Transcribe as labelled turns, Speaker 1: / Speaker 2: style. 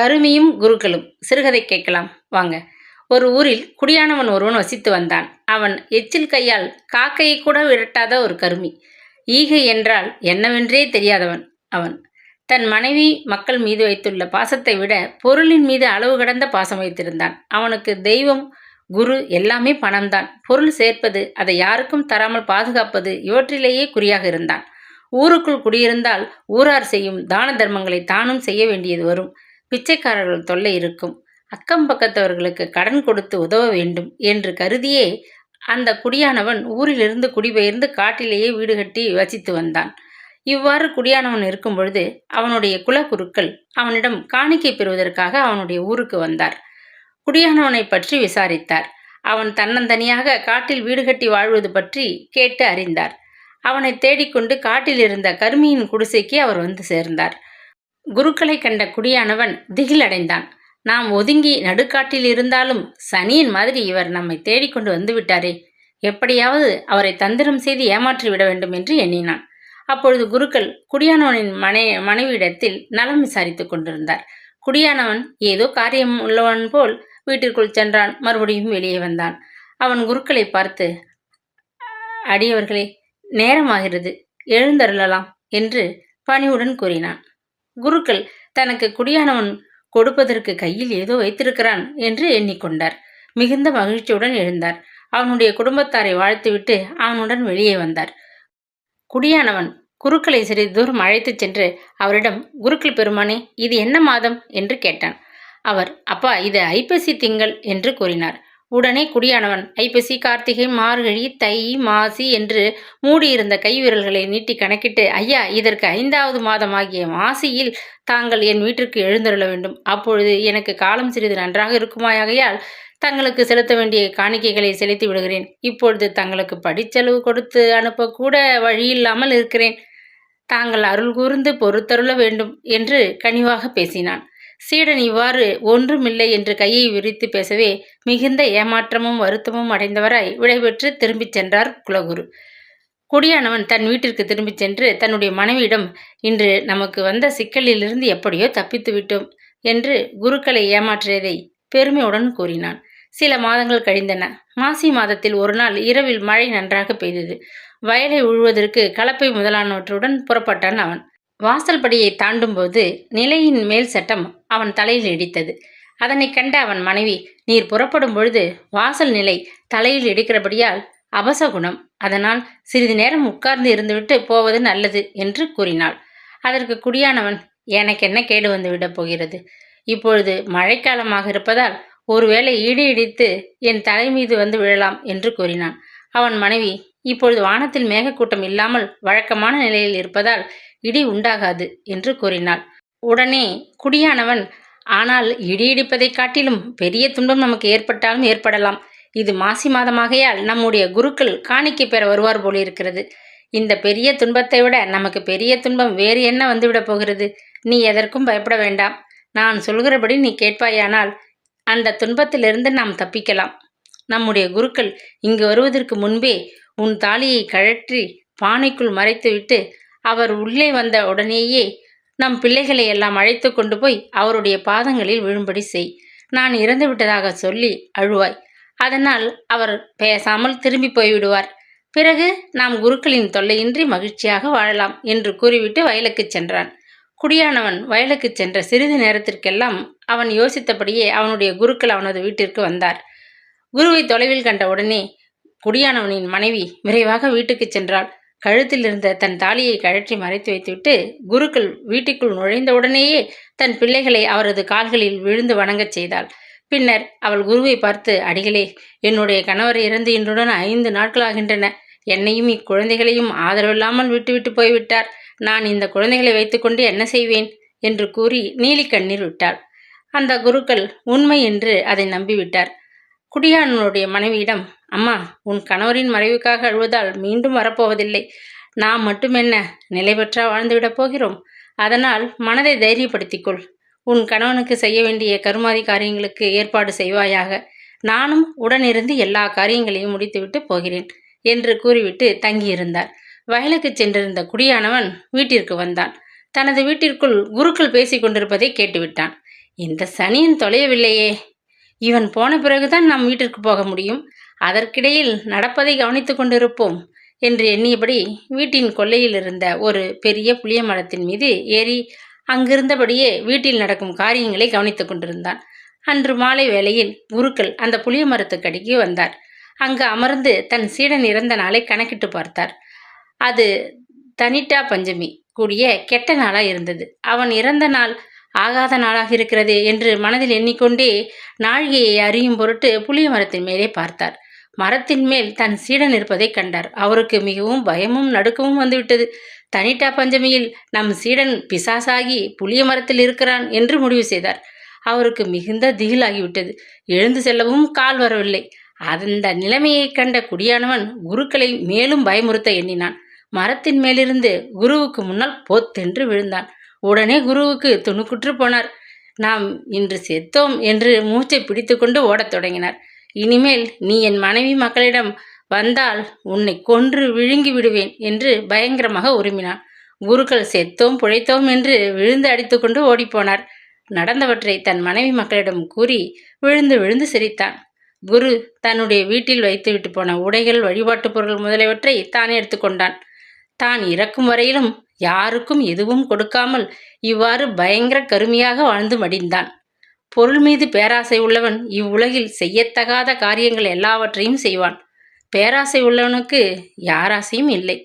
Speaker 1: கருமியும் குருக்களும். சிறுகதை கேட்கலாம். வாங்க. ஒரு ஊரில் குடியானவன் ஒருவன் வசித்து வந்தான். அவன் எச்சில் கையால் காக்கையை கூட விரட்டாத ஒரு கருமி. ஈகை என்றால் என்னவென்றே தெரியாதவன் அவன். தன் மனைவி மக்கள் மீது வைத்துள்ள பாசத்தை விட பொருளின் மீது அளவு கடந்த பாசம் வைத்திருந்தான். அவனுக்கு தெய்வம் குரு எல்லாமே பணம்தான். பொருள் சேர்ப்பது அதை யாருக்கும் தராமல் பாதுகாப்பது இவற்றிலேயே குறியாக இருந்தான். ஊருக்குள் குடியிருந்தால் ஊரார் செய்யும் தான தர்மங்களை தானும் செய்ய வேண்டியது வரும். பிச்சைக்காரர்கள் தொல்லை இருக்கும். அக்கம் பக்கத்தவர்களுக்கு கடன் கொடுத்து உதவ வேண்டும் என்று கருதியே அந்த குடியானவன் ஊரிலிருந்து குடிபெயர்ந்து காட்டிலேயே வீடு கட்டி வசித்து வந்தான். இவ்வாறு குடியானவன் இருக்கும் பொழுது அவனுடைய குலகுருக்கள் அவனிடம் காணிக்கை பெறுவதற்காக அவனுடைய ஊருக்கு வந்தார். குடியானவனை பற்றி விசாரித்தார். அவன் தன்னந்தனியாக காட்டில் வீடு கட்டி வாழ்வது பற்றி கேட்டு அறிந்தார். அவனை தேடிக்கொண்டு காட்டில் இருந்த கருமியின் குடிசைக்கு அவர் வந்து சேர்ந்தார். குருக்களை கண்ட குடியானவன் திகிலடைந்தான். நாம் ஒதுங்கி நடுக்காட்டில் இருந்தாலும் சனியின் மாதிரி இவர் நம்மை தேடிக்கொண்டு வந்து விட்டாரே. எப்படியாவது அவரை தந்திரம் செய்து ஏமாற்றி விட வேண்டும் என்று எண்ணினான். அப்பொழுது குருக்கள் குடியானவனின் மனை மனைவியிடத்தில் நலம் விசாரித்துக் கொண்டிருந்தார். குடியானவன் ஏதோ காரியம் உள்ளவன் போல் வீட்டிற்குள் சென்றான். மறுபடியும் வெளியே வந்தான். அவன் குருக்களை பார்த்து அடியவர்களே நேரமாகிறது எழுந்தருளலாம் என்று பணிவுடன் கூறினான். குருக்கள் தனக்கு குடியானவன் கொடுப்பதற்கு கையில் ஏதோ வைத்திருக்கிறான் என்று எண்ணிக்கொண்டார். மிகுந்த மகிழ்ச்சியுடன் எழுந்தார். அவனுடைய குடும்பத்தாரை வாழ்த்துவிட்டு அவனுடன் வெளியே வந்தார். குடியானவன் குருக்களை சிறிது தூரம் அழைத்துச் சென்று அவரிடம் குருக்கள் பெருமானே இது என்ன மாதம்? என்று கேட்டான். அவர் அப்பா இது ஐப்பசி திங்கள் என்று கூறினார். உடனே குடியானவன் ஐப்பசி கார்த்திகை மார்கழி தை மாசி என்று மூடியிருந்த கைவிரல்களை நீட்டி கணக்கிட்டு ஐயா இதற்கு ஐந்தாவது மாதமாகிய மாசியில் தாங்கள் என் வீட்டிற்கு எழுந்தருள வேண்டும். அப்பொழுது எனக்கு காலம் சிறிது நன்றாக இருக்குமாயாகையால் தங்களுக்கு செலுத்த வேண்டிய காணிக்கைகளை செலுத்தி விடுகிறேன். இப்பொழுது தங்களுக்கு படிச்செலவு கொடுத்து அனுப்பக்கூட வழியில்லாமல் இருக்கிறேன். தாங்கள் அருள் கூர்ந்து பொறுத்தருள வேண்டும் என்று கனிவாக பேசினான். சீடன் இவ்வாறு ஒன்றுமில்லை என்று கையை விரித்து பேசவே மிகுந்த ஏமாற்றமும் வருத்தமும் அடைந்தவராய் விடைபெற்று திரும்பிச் சென்றார் குலகுரு. குடியானவன் தன் வீட்டிற்கு திரும்பிச் சென்று தன்னுடைய மனைவியிடம் இன்று நமக்கு வந்த சிக்கலிலிருந்து எப்படியோ தப்பித்து விட்டோம் என்று குருக்களை ஏமாற்றியதை பெருமையுடன் கூறினான். சில மாதங்கள் கழிந்தன. மாசி மாதத்தில் ஒரு நாள் இரவில் மழை நன்றாக பெய்தது. வயலை உழுவதற்கு கலப்பை முதலானவற்றுடன் புறப்பட்டான் அவன். வாசல்படியை தாண்டும்போது நிலையின் மேல் சட்டம் அவன் தலையில் இடித்தது. அதனை கண்ட அவன் மனைவி நீர் புறப்படும் பொழுது வாசல் நிலை தலையில் இடிக்கிறபடியால் அபசகுணம். அதனால் சிறிது நேரம் உட்கார்ந்து இருந்துவிட்டு போவது நல்லது என்று கூறினாள். அதற்கு குடியானவன் எனக்கு என்ன கேடு வந்து விடப் போகிறது? இப்பொழுது மழைக்காலமாக இருப்பதால் ஒருவேளை ஈடு இடித்து என் தலை மீது வந்து விழலாம் என்று கூறினான். அவன் மனைவி இப்பொழுது வானத்தில் மேகக்கூட்டம் இல்லாமல் வழக்கமான நிலையில் இருப்பதால் இடி உண்டாகாது என்று கூறினாள். உடனே குடியானவன் ஆனால் இடி இடிப்பதைக் காட்டிலும் பெரிய துன்பம் நமக்கு ஏற்பட்டாலும் ஏற்படலாம். இது மாசி மாதமாகையால் நம்முடைய குருக்கள் காணிக்கை பெற வருவார் போலிருக்கிறது இந்த பெரிய துன்பத்தை விட நமக்கு பெரிய துன்பம் வேறு என்ன வந்துவிடப் போகிறது? நீ எதற்கும் பயப்பட வேண்டாம். நான் சொல்கிறபடி நீ கேட்பாயானால் அந்த துன்பத்திலிருந்து நாம் தப்பிக்கலாம். நம்முடைய குருக்கள் இங்கு வருவதற்கு முன்பே உன் தாலியை கழற்றி பானைக்குள் மறைத்துவிட்டு அவர் உள்ளே வந்த உடனேயே நம் பிள்ளைகளை எல்லாம் அழைத்து கொண்டு போய் அவருடைய பாதங்களில் விழும்படி செய். நான் இறந்து விட்டதாக சொல்லி அழுவாய். அதனால் அவர் பேசாமல் திரும்பி போய்விடுவார். பிறகு நாம் குருக்களின் தொல்லையின்றி மகிழ்ச்சியாக வாழலாம் என்று கூறிவிட்டு வயலுக்கு சென்றான். குடியானவன் வயலுக்கு சென்ற சிறிது நேரத்திற்கெல்லாம் அவன் யோசித்தபடியே அவனுடைய குருக்கள் அவனது வீட்டிற்கு வந்தார். குருவை தொலைவில் கண்ட உடனே குடியானவனின் மனைவி விரைவாக வீட்டுக்கு சென்றாள். கழுத்தில் இருந்த தன் தாலியை கழற்றி மறைத்து வைத்துவிட்டு குருக்கள் வீட்டுக்குள் நுழைந்தவுடனேயே தன் பிள்ளைகளை அவரது கால்களில் விழுந்து வணங்கச் செய்தாள். பின்னர் அவள் குருவை பார்த்து அடிகளே என்னுடைய கணவர் இறந்து இன்றுடன் ஐந்து நாட்களாகின்றன என்னையும் இக்குழந்தைகளையும் ஆதரவில்லாமல் விட்டுவிட்டு போய்விட்டார். நான் இந்த குழந்தைகளை வைத்துக்கொண்டு என்ன செய்வேன்? என்று கூறி நீலி கண்ணீர் விட்டாள். அந்த குருக்கள் உண்மை என்று அதை நம்பிவிட்டார். குடியானனுடைய மனைவியிடம் அம்மா உன் கணவரின் மறைவுக்காக அழுவதால் மீண்டும் வரப்போவதில்லை. நாம் மட்டுமென்ன நிலை பெற்றா வாழ்ந்துவிடப் போகிறோம். அதனால் மனதை தைரியப்படுத்திக்கொள். உன் கணவனுக்கு செய்ய வேண்டிய கருமாதி காரியங்களுக்கு ஏற்பாடு செய்வாயாக. நானும் உடனிருந்து எல்லா காரியங்களையும் முடித்துவிட்டு போகிறேன் என்று கூறிவிட்டு தங்கியிருந்தார். வயலுக்கு சென்றிருந்த குடியானவன் வீட்டிற்கு வந்தான். தனது வீட்டிற்குள் குருக்கள் பேசிக் கொண்டிருப்பதை கேட்டுவிட்டான். இந்த சனியன் தொலையவில்லையே. இவன் போன பிறகுதான் நாம் வீட்டிற்கு போக முடியும். அதற்கிடையில் நடப்பதை கவனித்து கொண்டிருப்போம் என்று எண்ணியபடி வீட்டின் கொல்லையில் இருந்த ஒரு பெரிய புளிய மரத்தின் மீது ஏறி அங்கிருந்தபடியே வீட்டில் நடக்கும் காரியங்களை கவனித்துக் கொண்டிருந்தான். அன்று மாலை வேளையில் குருக்கள் அந்த புளிய மரத்துக்கடிக்கு வந்தார். அங்கு அமர்ந்து தன் சீடன் இறந்த நாளை கணக்கிட்டு பார்த்தார். அது தனிட்டா பஞ்சமி கூடிய கெட்ட நாளாக இருந்தது. அவன் இறந்த நாள் ஆகாத நாளாக இருக்கிறது என்று மனதில் எண்ணிக்கொண்டே நாழிகையை அறியும் பொருட்டு புளிய மரத்தின் மேலே பார்த்தார். மரத்தின் மேல் தன் சீடன் இருப்பதைக் கண்டார். அவருக்கு மிகவும் பயமும் நடுக்கமும் வந்துவிட்டது. தனிட்டா பஞ்சமியில் நம் சீடன் பிசாசாகி புளிய மரத்தில் இருக்கிறான் என்று முடிவு செய்தார். அவருக்கு மிகுந்த திகிலாகிவிட்டது. எழுந்து செல்லவும் கால் வரவில்லை. அந்த நிலைமையைக் கண்ட குடியானவன் குருக்களை மேலும் பயமுறுத்த எண்ணினான். மரத்தின் மேலிருந்து குருவுக்கு முன்னால் பொத்தென்று விழுந்தான். உடனே குருவுக்கு துணுக்குற்று போனார். நாம் இன்று செத்தோம் என்று மூச்சை பிடித்துக்கொண்டு ஓடத் தொடங்கினார். இனிமேல் நீ என் மனைவி மக்களிடம் வந்தால் உன்னை கொன்று விழுங்கி விடுவேன் என்று பயங்கரமாக உருமினான். குருக்கள் செத்தோம் புழைத்தோம் என்று விழுந்து அடித்துக்கொண்டு ஓடிப்போனார். நடந்தவற்றை தன் மனைவி மக்களிடம் கூறி விழுந்து விழுந்து சிரித்தான். குரு தன்னுடைய வீட்டில் வைத்துவிட்டு போன உடைகள் வழிபாட்டுப் பொருள் முதலியவற்றை தான் எடுத்துக்கொண்டான் தான் இறக்கும் வரையிலும் யாருக்கும் எதுவும் கொடுக்காமல் இவ்வாறு பயங்கர கருமையாக வாழ்ந்து மடிந்தான். பொருள் மீது பேராசை உள்ளவன் இவ்வுலகில் செய்யத்தகாத காரியங்கள் எல்லாவற்றையும் செய்வான். பேராசை உள்ளவனுக்கு யாராசையும் இல்லை.